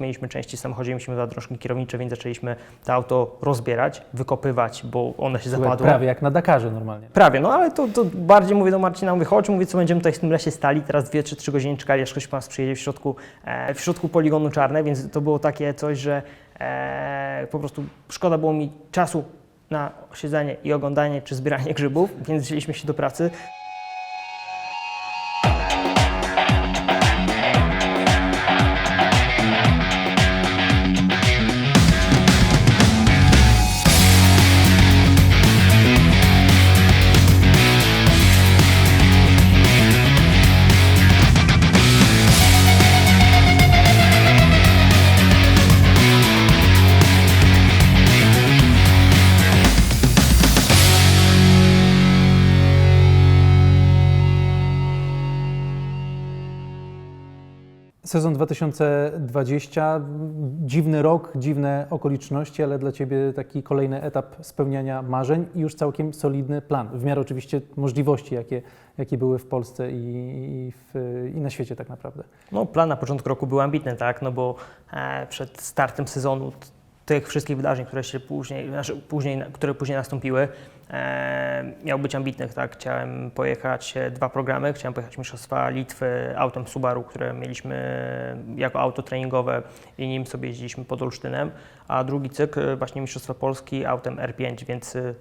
Mieliśmy części w samochodzie, mieliśmy dwa drążki kierownicze, więc zaczęliśmy to auto rozbierać, wykopywać, bo one się zapadły. prawie jak na Dakarze normalnie. Prawie, no ale to, to bardziej mówię do Marcina, mówię, chodź, mówię, co będziemy tutaj w tym lesie stali, teraz dwie czy trzy godziny czekali, aż ktoś nas przyjedzie w środku, e, w środku poligonu czarne, więc to było takie coś, że e, po prostu szkoda było mi czasu na siedzenie i oglądanie czy zbieranie grzybów, więc wzięliśmy się do pracy. Sezon 2020, dziwny rok, dziwne okoliczności, ale dla Ciebie taki kolejny etap spełniania marzeń i już całkiem solidny plan, w miarę oczywiście możliwości, jakie, jakie były w Polsce i, i, w, i na świecie tak naprawdę. No, plan na początku roku był ambitny, tak, no bo e, przed startem sezonu tych wszystkich wydarzeń, które się później, znaczy później, które później nastąpiły, e, miał być ambitnych, tak. Chciałem pojechać e, dwa programy, chciałem pojechać Mistrzostwa Litwy autem Subaru, które mieliśmy jako auto treningowe i nim sobie jeździliśmy pod Olsztynem, a drugi cykl e, właśnie Mistrzostwa Polski autem R5, więc e,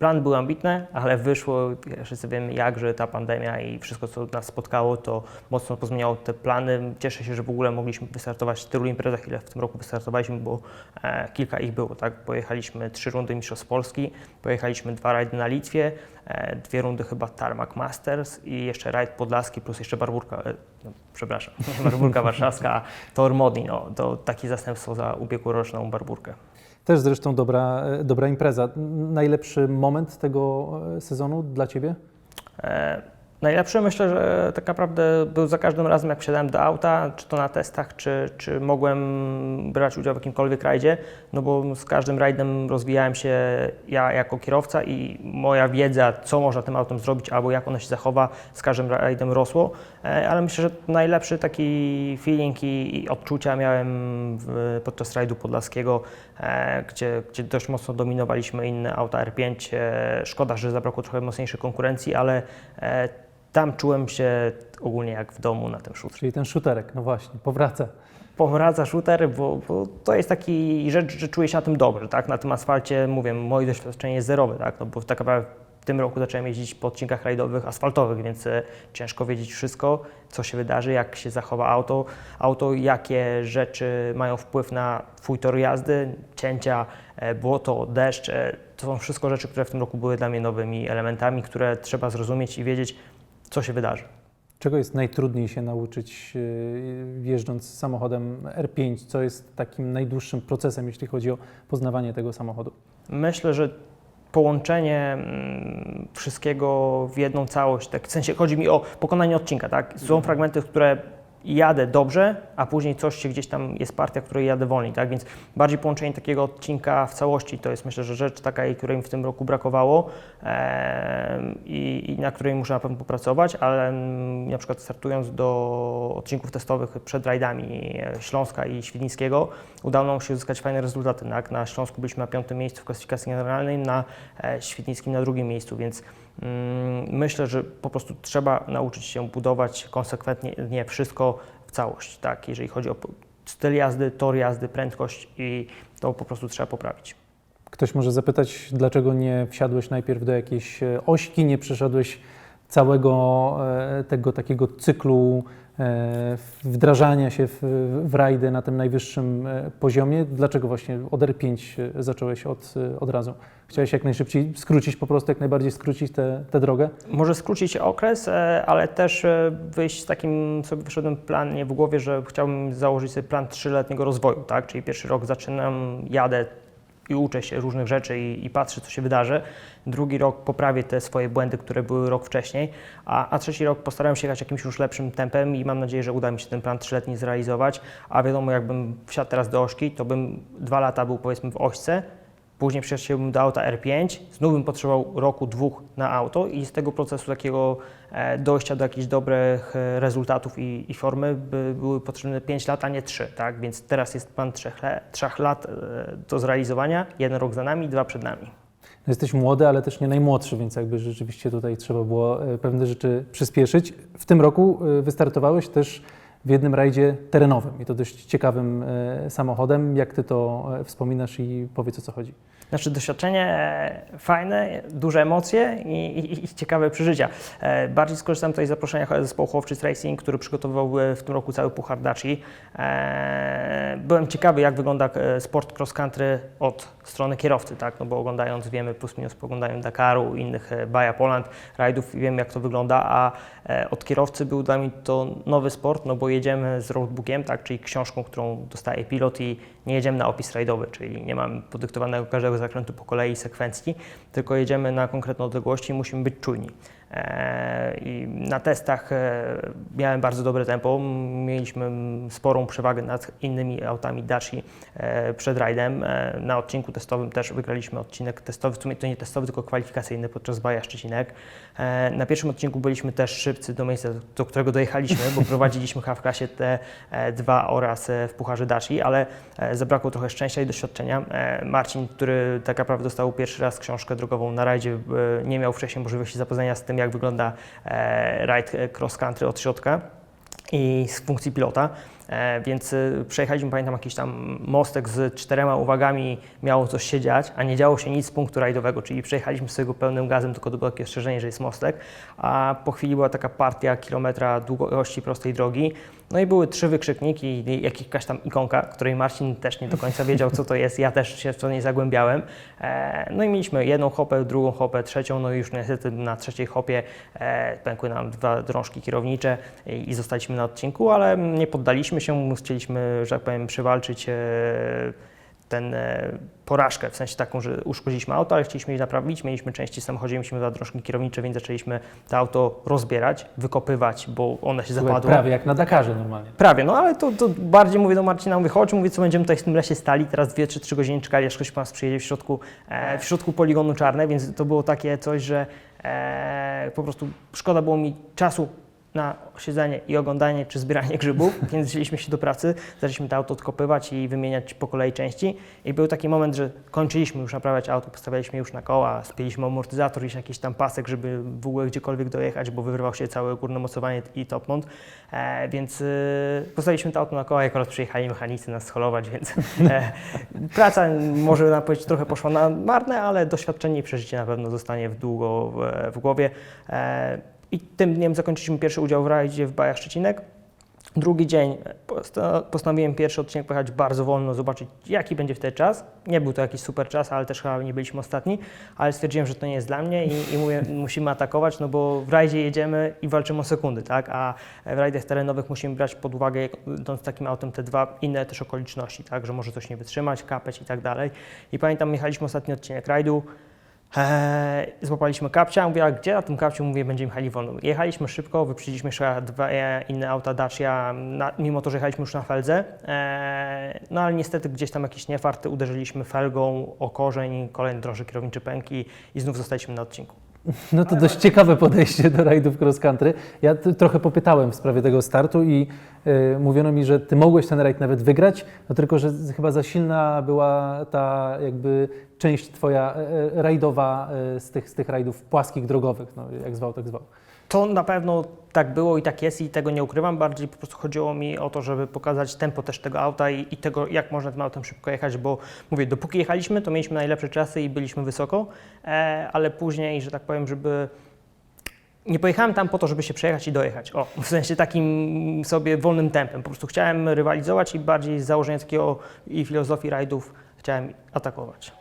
Plan był ambitny, ale wyszło, wszyscy wiemy jak, że ta pandemia i wszystko, co nas spotkało, to mocno pozmieniało te plany. Cieszę się, że w ogóle mogliśmy wystartować w tylu imprezach, ile w tym roku wystartowaliśmy, bo e, kilka ich było, tak? Pojechaliśmy trzy rundy Mistrzostw Polski, pojechaliśmy dwa rajdy na Litwie, e, dwie rundy chyba Tarmac Masters i jeszcze rajd podlaski plus jeszcze Barburka, e, no, przepraszam, Barburka Warszawska, Tor Modli, no, to takie zastępstwo za ubiegłoroczną Barburkę. Też zresztą dobra, dobra impreza. Najlepszy moment tego e, sezonu dla Ciebie? E, Najlepszy myślę, że tak naprawdę był za każdym razem, jak wsiadałem do auta, czy to na testach, czy, czy mogłem brać udział w jakimkolwiek rajdzie, no bo z każdym rajdem rozwijałem się ja jako kierowca i moja wiedza, co można tym autem zrobić, albo jak ono się zachowa, z każdym rajdem rosło, E, ale myślę, że najlepszy taki feeling i, i odczucia miałem w, podczas rajdu podlaskiego, e, gdzie, gdzie dość mocno dominowaliśmy inne auta R5. E, szkoda, że zabrakło trochę mocniejszej konkurencji, ale tam czułem się ogólnie jak w domu na tym shooter. Czyli ten shooterek, no właśnie, powraca. Powraca shooter, bo, bo to jest taki rzecz, że czuję się na tym dobrze, tak? Na tym asfalcie, mówię, moje doświadczenie jest zerowe, tak? No bo tak naprawdę w tym roku zacząłem jeździć po odcinkach rajdowych, asfaltowych, więc e, ciężko wiedzieć wszystko, co się wydarzy, jak się zachowa auto, auto, jakie rzeczy mają wpływ na Twój tor jazdy, cięcia, e, błoto, deszcz. e, To są wszystko rzeczy, które w tym roku były dla mnie nowymi elementami, które trzeba zrozumieć i wiedzieć, co się wydarzy. Czego jest najtrudniej się nauczyć yy, jeżdżąc samochodem R5? Co jest takim najdłuższym procesem, jeśli chodzi o poznawanie tego samochodu? Myślę, że połączenie mm, wszystkiego w jedną całość, tak, w sensie chodzi mi o pokonanie odcinka, tak? Są fragmenty, które jadę dobrze, a później coś się gdzieś tam jest partia, której jadę wolniej, tak? Więc bardziej połączenie takiego odcinka w całości to jest myślę, że rzecz taka, której mi w tym roku brakowało em, i, i na której muszę na pewno popracować, ale mm, na przykład startując do odcinków testowych przed rajdami e, Śląska i Świdnickiego, udało nam się uzyskać fajne rezultaty. Tak? Na Śląsku byliśmy na piątym miejscu w klasyfikacji generalnej, na e, Świdnickim na drugim miejscu, więc myślę, że po prostu trzeba nauczyć się budować konsekwentnie nie wszystko w całość. Tak? Jeżeli chodzi o styl jazdy, tor jazdy, prędkość i to po prostu trzeba poprawić. Ktoś może zapytać, dlaczego nie wsiadłeś najpierw do jakiejś e, ośki, nie przeszedłeś całego e, tego takiego cyklu wdrażania się w, w rajdy na tym najwyższym e, poziomie. Dlaczego właśnie od R5 zacząłeś od, od razu? Chciałeś jak najszybciej skrócić, po prostu jak najbardziej skrócić tę drogę? Może skrócić okres, e, ale też e, wyjść z takim sobie wyszedłem planie w głowie, że chciałbym założyć sobie plan trzyletniego rozwoju, tak? Czyli pierwszy rok zaczynam, jadę i uczę się różnych rzeczy i, i patrzę, co się wydarzy. Drugi rok poprawię te swoje błędy, które były rok wcześniej, a, a trzeci rok postaram się jechać jakimś już lepszym tempem i mam nadzieję, że uda mi się ten plan trzyletni zrealizować. A wiadomo, jakbym wsiadł teraz do ośki, to bym dwa lata był powiedzmy w ośce, Później przesiadłbym do auta R5, znów bym potrzebował roku, dwóch na auto i z tego procesu takiego dojścia do jakichś dobrych e, rezultatów i, i formy by były potrzebne 5 lat, a nie 3, tak? Więc teraz jest plan 3, 3 lat e, do zrealizowania, jeden rok za nami, dwa przed nami. No jesteś młody, ale też nie najmłodszy, więc jakby rzeczywiście tutaj trzeba było e, pewne rzeczy przyspieszyć. W tym roku e, wystartowałeś też w jednym rajdzie terenowym i to dość ciekawym e, samochodem. Jak ty to e, wspominasz i powiedz o co chodzi? Znaczy doświadczenie e, fajne, duże emocje i, i, i ciekawe przeżycia. E, Bardziej skorzystam tutaj z zaproszenia zespołu Chłopczyc Racing, który przygotował e, w tym roku cały Puchar Daci. Byłem ciekawy, jak wygląda sport cross country od strony kierowcy, tak? no bo oglądając, wiemy plus minus, oglądając Dakaru, innych Baja Poland, rajdów, wiemy jak to wygląda, a od kierowcy był dla mnie to nowy sport, no bo jedziemy z roadbookiem, tak? czyli książką, którą dostaje pilot i nie jedziemy na opis rajdowy, czyli nie mamy podyktowanego każdego zakrętu po kolei sekwencji, tylko jedziemy na konkretne odległości i musimy być czujni. E, I na testach e, miałem bardzo dobre tempo. Mieliśmy sporą przewagę nad innymi autami Daci e, przed rajdem. Na odcinku testowym też wygraliśmy odcinek testowy, w sumie to nie testowy, tylko kwalifikacyjny podczas Baja Szczecinek. Na pierwszym odcinku byliśmy też szybcy do miejsca, do którego dojechaliśmy, bo prowadziliśmy H w klasie T2 oraz w Pucharze Daci, ale zabrakło trochę szczęścia i doświadczenia. Marcin, który tak naprawdę dostał pierwszy raz książkę drogową na rajdzie, nie miał wcześniej możliwości zapoznania z tym, jak wygląda e, rajd e, cross country od środka i z funkcji pilota. E, więc e, przejechaliśmy, pamiętam, jakiś tam mostek z czterema uwagami, miało coś się dziać, a nie działo się nic z punktu rajdowego, czyli przejechaliśmy sobie go pełnym gazem, tylko to było takie ostrzeżenie, że jest mostek, a po chwili była taka partia kilometra długości prostej drogi, no i były trzy wykrzykniki i jakaś tam ikonka, której Marcin też nie do końca wiedział, co to jest, ja też się w to nie zagłębiałem. E, No i mieliśmy jedną hopę, drugą hopę, trzecią, no i już niestety na trzeciej hopie e, pękły nam dwa drążki kierownicze i zostaliśmy na odcinku, ale nie poddaliśmy się, chcieliśmy, że tak powiem, przywalczyć e, ten e, porażkę, w sensie taką, że uszkodziliśmy auto, ale chcieliśmy je naprawić, mieliśmy części w samochodzie, mieliśmy dwa drążki kierownicze, więc zaczęliśmy to auto rozbierać, wykopywać, bo one się zapadły. Prawie jak na Dakarze normalnie. Prawie, no ale to, to bardziej mówię do Marcina, mówię, chodź, mówię, co będziemy tutaj w tym lesie stali, teraz dwie czy trzy godziny czekali, aż ktoś po nas przyjedzie w środku, e, w środku poligonu czarne, więc to było takie coś, że e, po prostu szkoda było mi czasu na siedzenie i oglądanie czy zbieranie grzybów, więc wzięliśmy się do pracy, zaczęliśmy to auto odkopywać i wymieniać po kolei części i był taki moment, że kończyliśmy już naprawiać auto, postawialiśmy już na koła, spięliśmy amortyzator, jeszcze jakiś tam pasek, żeby w ogóle gdziekolwiek dojechać, bo wyrwał się całe górne mocowanie i top mount, e, więc y, postawiliśmy to auto na koła i akurat przyjechali mechanicy nas scholować, więc e, praca może na powiedzieć trochę poszła na marne, ale doświadczenie i przeżycie na pewno zostanie w długo w, w głowie. E, I tym dniem zakończyliśmy pierwszy udział w rajdzie w Bajach Szczecinek. Drugi dzień posta- postanowiłem pierwszy odcinek pojechać bardzo wolno, zobaczyć jaki będzie wtedy czas. Nie był to jakiś super czas, ale też chyba nie byliśmy ostatni, ale stwierdziłem, że to nie jest dla mnie i, i mówię, musimy atakować, no bo w rajdzie jedziemy i walczymy o sekundy, tak? A w rajdach terenowych musimy brać pod uwagę, idąc takim autem T2, inne też okoliczności, tak? Że może coś nie wytrzymać, kapeć i tak dalej. I pamiętam, jechaliśmy ostatni odcinek rajdu, Eee, złapaliśmy kapcia, mówię, a gdzie na tym kapciu? Mówię, będziemy jechali wolno. Jechaliśmy szybko, wyprzedziliśmy jeszcze dwa e, inne auta Dacia, na, mimo to, że jechaliśmy już na feldze. Eee, no ale niestety gdzieś tam jakieś niefarty, uderzyliśmy felgą o korzeń, kolejny drążek kierowniczy pęki i znów zostaliśmy na odcinku. No to dość ciekawe podejście do rajdów cross country. Ja trochę popytałem w sprawie tego startu i y, mówiono mi, że ty mogłeś ten rajd nawet wygrać, no tylko, że chyba za silna była ta jakby część twoja e, rajdowa e, z, tych, z tych rajdów płaskich, drogowych, no jak zwał, tak zwał. To na pewno tak było i tak jest i tego nie ukrywam. Bardziej po prostu chodziło mi o to, żeby pokazać tempo też tego auta i, i tego, jak można tym autem szybko jechać, bo mówię, dopóki jechaliśmy, to mieliśmy najlepsze czasy i byliśmy wysoko, e, ale później, że tak powiem, żeby nie pojechałem tam po to, żeby się przejechać i dojechać. O, w sensie takim sobie wolnym tempem. Po prostu chciałem rywalizować i bardziej z założenia takiego i filozofii rajdów chciałem atakować.